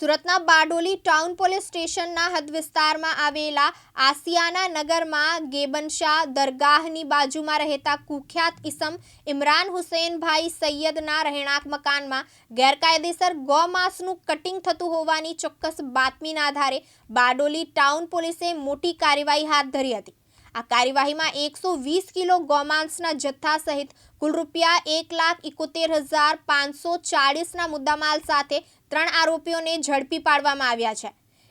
સુરતના Bardoli town police સ્ટેશનના હદ વિસ્તારમાં આવેલા આસિયાના નગરમાં ગેબનશાહ દરગાહની બાજુમાં રહેતા કુખ્યાત ઇસમ ઇમરાન હુસેનભાઈ સૈયદના રહેણાંક મકાનમાં ગેરકાયદેસર ગૌમાંસનું કટિંગ થતું હોવાની ચોક્કસ બાતમીના આધારે બારડોલી ટાઉન પોલીસે મોટી કાર્યવાહી હાથ ધરી હતી. આ કાર્યવાહીમાં એકસો વીસ કિલો ગૌમાંસના જથ્થા સહિત કુલ રૂપિયા એક લાખ ઇકોતેર હજાર પાંચસો ચાળીસના મુદ્દામાલ સાથે ત્રણ આરોપીઓને ઝડપી પાડવામાં આવ્યા છે.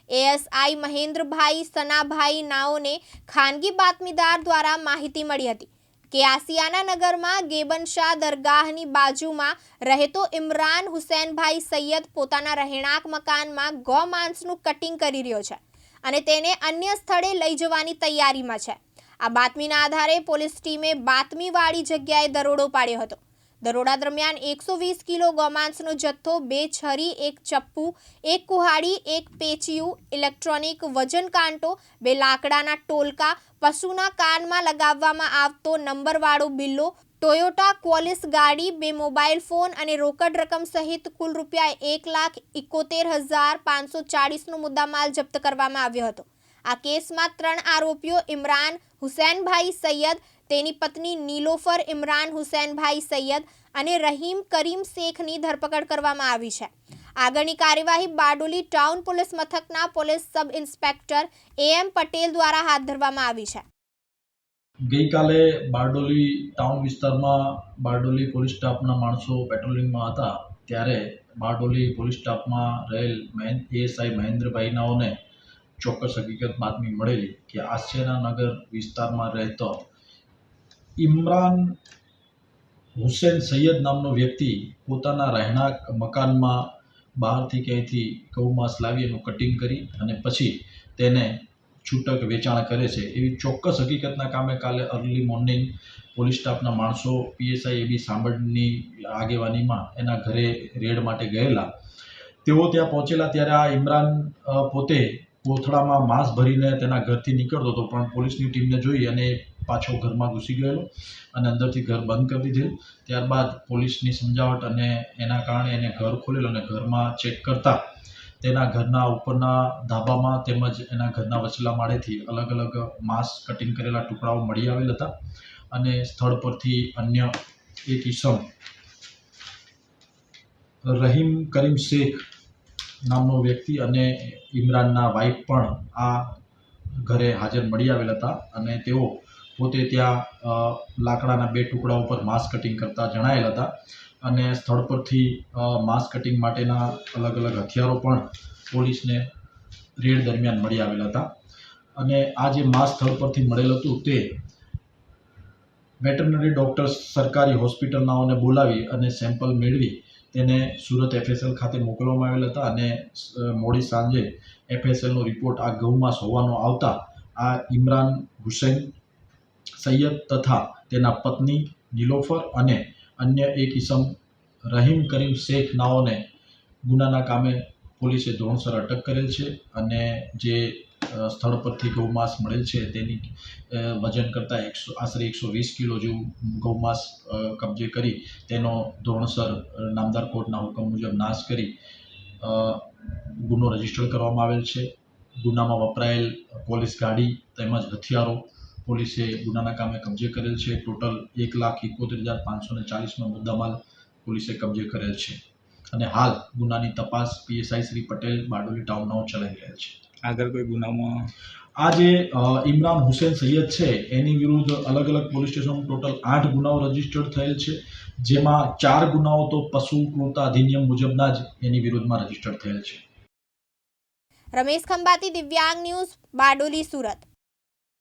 એએસઆઈ મહેન્દ્રભાઈ સનાભાઈ નાઓને ખાનગી બાતમીદાર દ્વારા માહિતી મળી હતી કે આસિયાના નગરમાં ગેબનશાહ દરગાહની બાજુમાં રહેતો ઇમરાન હુસેનભાઈ સૈયદ પોતાના રહેણાંક મકાનમાં ગૌમાંસનું કટિંગ કરી રહ્યો છે અને તેને અન્ય સ્થળે લઈ જવાની તૈયારીમાં છે. આ બાતમીના આધારે પોલીસ ટીમે બાતમીવાળી જગ્યાએ દરોડો પાડ્યો હતો. દરોડા દરમિયાન એકસો વીસ કિલો ગોમાંસનો જથ્થો, બે છરી, એક ચપ્પુ, એક કુહાડી, એક પેચિયું, ઇલેક્ટ્રોનિક વજન કાંટો, બે લાકડાના ટોલકા, પશુના કાનમાં લગાવવામાં આવતો નંબરવાળો બિલ્લો, ટોયોટા ક્વોલિસ ગાડી, બે મોબાઈલ ફોન અને રોકડ રકમ સહિત કુલ રૂપિયા એક લાખ ઇકોતેર હજાર પાંચસો ચાળીસનો મુદ્દામાલ જપ્ત કરવામાં આવ્યો હતો. આ કેસમાં ત્રણ આરોપીઓ, ઇમરાન હુસૈનભાઈ સૈયદ, તેની પત્ની નીલોફર ઇમરાન હુસૈનભાઈ સૈયદ અને રહીમ કરીમ શેખની ધરપકડ કરવામાં આવી છે. આગળની કાર્યવાહી બારડોલી ટાઉન પોલીસ મથકના police sub inspector A M Patel દ્વારા હાથ ધરવામાં આવી છે. ગઈકાલે બારડોલી ટાઉન વિસ્તારમાં બારડોલી પોલીસ સ્ટાફના માણસો પેટ્રોલિંગમાં હતા. ત્યારે બારડોલી પોલીસ સ્ટાફમાં રહેલ એએસઆઈ મહેન્દ્રભાઈ મહેન્દ્રભાઈનાઓને ચોક્કસ હકીકત બાતમી મળેલી કે આસિયાના નગર વિસ્તારમાં રહેતો ઇમરાન હુસેન સૈયદ નામનો વ્યક્તિ પોતાના રહેણાંક મકાનમાં બહારથી ક્યાંયથી ગૌમાંસ લાવી એનું કટિંગ કરી અને પછી તેને છૂટક વેચાણ કરે છે. એવી ચોક્કસ હકીકતના કામે કાલે અર્લી મોર્નિંગ પોલીસ સ્ટાફના માણસો પીએસઆઈ એબી સાંભળની આગેવાનીમાં એના ઘરે રેડ માટે ગયેલા. તેઓ ત્યાં પહોંચેલા ત્યારે આ ઇમરાન પોતે કોથળામાં માંસ ભરીને તેના ઘરથી નીકળતો હતો, પણ પોલીસની ટીમને જોઈ અને પાછો ઘરમાં ઘૂસી ગયેલો અને અંદરથી ઘર બંધ કરી દીધેલ. ત્યારબાદ પોલીસની સમજાવટ અને એના કારણે એને ઘર ખોલેલું અને ઘરમાં ચેક કરતા તેના ઘરના ઉપરના ધાબામાં તેમજ એના ઘરના વચલા માળેથી અલગ અલગ માંસ કટિંગ કરેલા ટુકડાઓ મળી આવેલ હતા અને સ્થળ પરથી અન્ય એક ઈસમ, રહીમ કરીમ શેખ નામનો વ્યક્તિ અને ઇમરાનના વાઇફ પણ આ ઘરે હાજર મળી આવેલ હતા અને તેઓ પોતે ત્યાં લાકડાના બે ટુકડા ઉપર માસ કટિંગ કરતા જણાયેલ હતા અને સ્થળ પરથી માસ કટિંગ માટેના અલગ અલગ હથિયારો પણ પોલીસને રેડ દરમિયાન મળી આવેલા હતા. અને આ જે માસ સ્થળ પરથી મળેલ હતું તે વેટરનરી ડૉક્ટર્સ સરકારી હોસ્પિટલનાઓને બોલાવી અને સેમ્પલ મેળવી તેને સુરત એફએસએલ ખાતે મોકલવામાં આવેલ હતા અને મોડી સાંજે એફએસએલનો રિપોર્ટ આ ગૌમાં હોવાનો આવતા આ ઇમરાન હુસૈન સૈયદ તથા તેના પત્ની નિલોફર અને અન્ય એક ઇસમ રહીમ કરીમ શેખ નાઓને ગુનાના કામે પોલીસે ધોરણસર અટક કરેલ છે અને જે સ્થળ પરથી ગૌમાંસ મળેલ છે. તેની વજન કરતાં એકસો, આશરે એકસો વીસ કિલો જેવું ગૌમાંસ કબજે કરી તેનો ધોરણસર નામદાર કોર્ટના હુકમ મુજબ નાશ કરી ગુનો રજિસ્ટર કરવામાં આવેલ છે. ગુનામાં વપરાયેલ પોલીસ ગાડી તેમજ હથિયારો પોલીસે ગુનાના કામે કબજે કરેલ છે. ટોટલ એક લાખ એકોતેર હજાર પાંચસો ને ચાલીસનો મુદ્દામાલ પોલીસે કબજે કરેલ છે. અને હાલ ગુનાની તપાસ પીએસઆઈ શ્રી પટેલ બારડોલી ટાઉનનો ચલાવી રહ્યા છે. આગળ કોઈ ગુનામાં? આ જે ઇમરાન હુસેન સૈયદ છે એની વિરુદ્ધ અલગ અલગ પોલીસ સ્ટેશનમાં ટોટલ આઠ ગુનાઓ રજીસ્ટર્ડ થયેલ છે. જેમાં ચાર ગુનાઓ તો પશુ ક્રૂરતા અધિનિયમ મુજબના જ એની વિરુદ્ધમાં રજીસ્ટર્ડ થયેલ છે. રમેશ ખંભાતી દિવ્યાંગ ન્યૂઝ બારડોલી સુરત.